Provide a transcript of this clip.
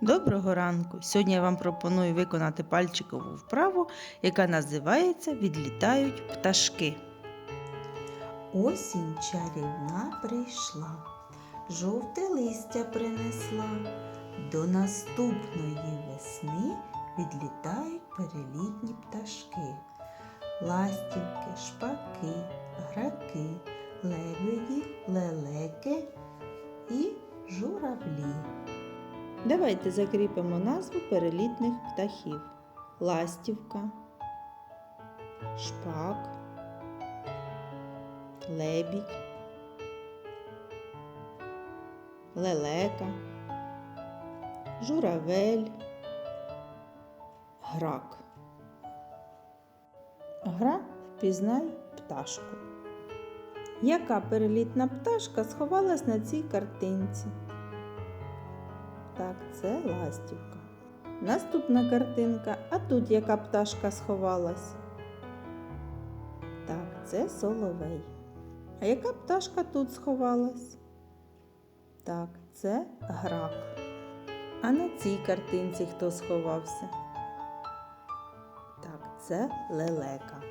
Доброго ранку! Сьогодні я вам пропоную виконати пальчикову вправу, яка називається Відлітають пташки. Осінь чарівна прийшла, жовте листя принесла. До наступної весни відлітають перелітні пташки. Ластівки, шпаки, граки, лебеді, лелеки і журавлі. Давайте закріпимо назву перелітних птахів: ластівка, шпак, лебідь, лелека, журавель, грак. Гра впізнай пташку. Яка перелітна пташка сховалась на цій картинці? Так, це ластівка. Наступна картинка. А тут яка пташка сховалась? Так, це соловей. А яка пташка тут сховалась? Так, це грак. А на цій картинці хто сховався? Так, це лелека.